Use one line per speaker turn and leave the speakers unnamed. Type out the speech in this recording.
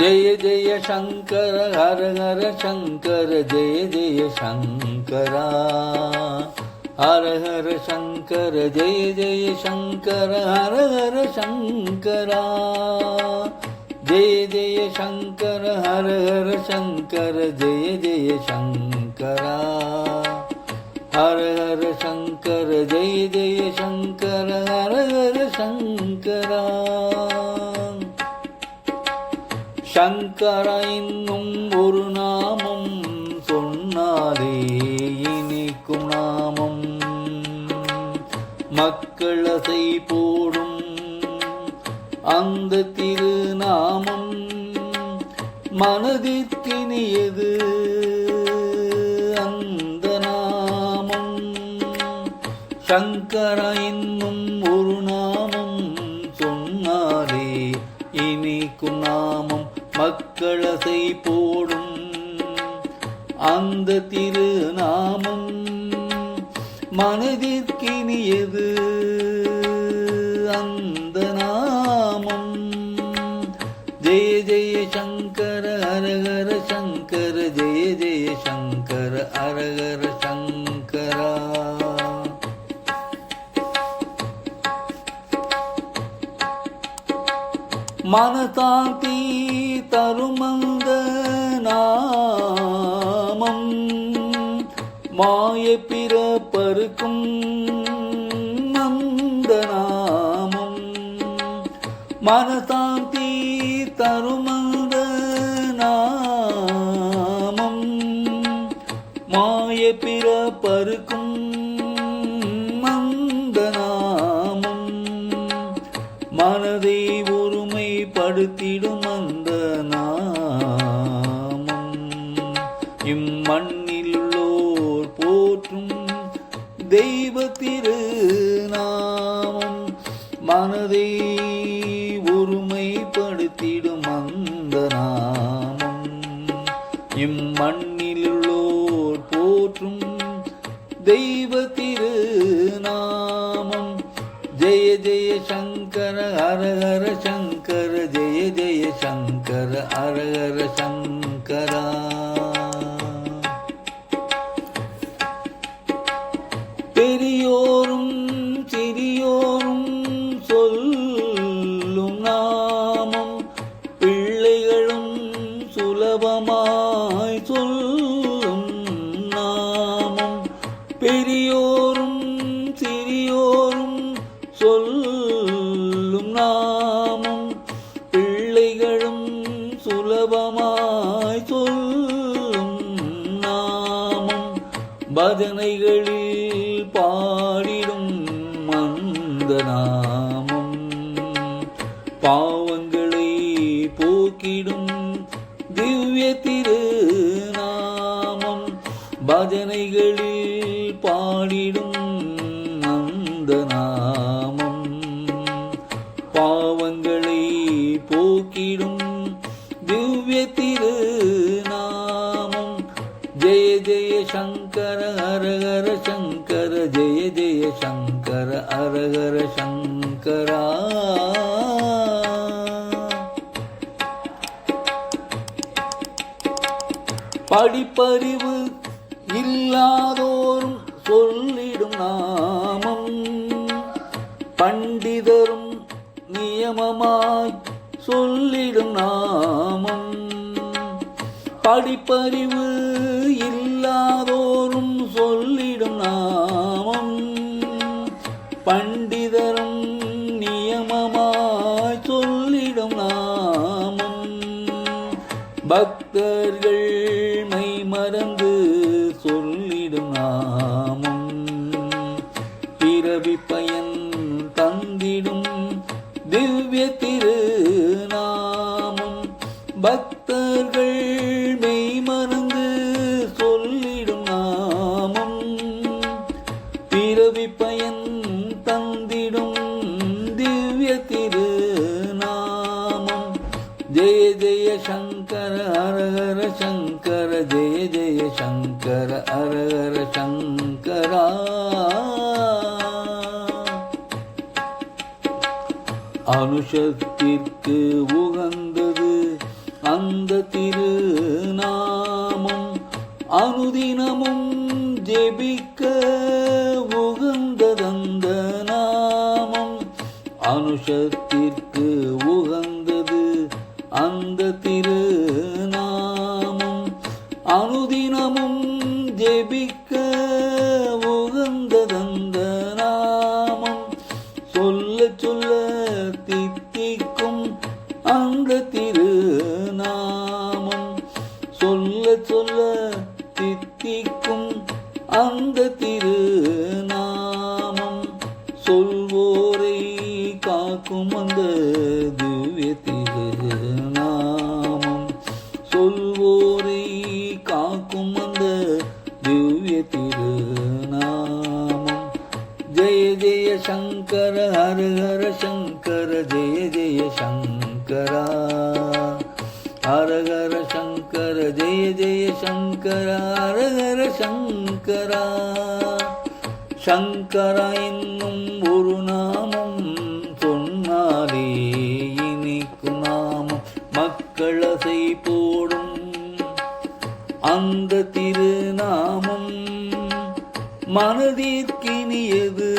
ஜெய ஜெய சங்கர ஹர ஹர சங்கர ஜெய ஜெய சங்கரா ஹர ஹர சங்கர ஜெய ஜெய சங்கர ஹர ஹர சங்கரா ஜெய ஜெய சங்கர ஹர ஹர சங்கர ஜெய ஜெய சங்கரா ஹர ஹர சங்கர ஜெய ஜெய சங்கர ஹர ஹர சங்கரா சங்கர இன்னும் ஒரு நாமம் சொன்னாலே இனிக்கும் நாமம். மக்கள் அசை போடும் அந்த திருநாமம் மனதிற்கினியது அந்த நாமம். சங்கரா மக்களசை போடும் அந்த திருநாமம் மனதிற்கினியது மனதாந்தி தருமந்த நாமம். மாய பிறப்பருக்கும் அந்த நாமம். மனதாந்தி தருமந்த நாமம். மாய பிறப்பருக்கும் படுத்திடும் அந்த நாமம். இம்மண்ணில் உள்ளோர் போற்றும் தெய்வ திருநாமம் மனதை ஒருமைப்படுத்திடும் அந்த நாமம். இம்மண்ணில் உள்ளோர் போற்றும் தெய்வ ஜெய ஜெய சங்கர ஹர சங்கர ஜெய ஜெய சங்கர ஹர சங்கரா. பெரியோரும் சிறியோரும் சொல்லும் நாமம் பிள்ளைகளும் சுலபமாய் சொல்லும் சாதனைகளில் பாடிடும் அந்த நாமம். பாவங்களை போக்கிடும் திவ்ய திருநாமம். பஜனைகளில் பாடிடும் சங்கர ஜெய ஜெய சங்கர அரகர சங்கரா படிப்பறிவு இல்லாதோரும் சொல்லிடும் நாமம் பண்டிதரும் நியமமாய் சொல்லிடும் நாமம். படிப்பறிவு இல்லாதோரும் சொல்லிடும் நாமம். பக்தர்கள் மை மறந்து சொல்லிடும் நாமம். பிறவி பயன் தந்திடும் திவ்ய திருநாமம். பக்தர்கள் மெய் மறந்து சொல்லிடும் நாமம். பிறவி பயன் ஜெய சங்கர ஹர சங்கர ஜெய ஜெய சங்கர ஹர சங்கரா. அனுஷத்திற்கு உகந்தது அந்த திருநாமம். அனுதினமும் ஜெபிக்க உகந்ததந்த நாமம். அனுஷத்திற்கு திருநாமம் அனுதினமும் ஜெபிக்க உகந்ததந்த நாமம். சொல்ல சொல்ல தித்திக்கும் அந்த திருநாமம். சொல்ல சொல்ல தித்திக்கும் அந்த திருநாமம். சொல்வோரை காக்கும் அந்த திவ்ய திரு ஜெய ஜெய சங்கர ஹர ஹர சங்கர ஜெய ஜெய சங்கரா ஹர ஹர சங்கர ஜெய ஜெய சங்கர ஹர ஹர சங்கரா சங்கரா என்னும் ஒரு நாமம் சொன்னாலே இனிக்கும் நாமம் மக்களசை போடும். அந்த திருநாமம் மனதிற்கினியது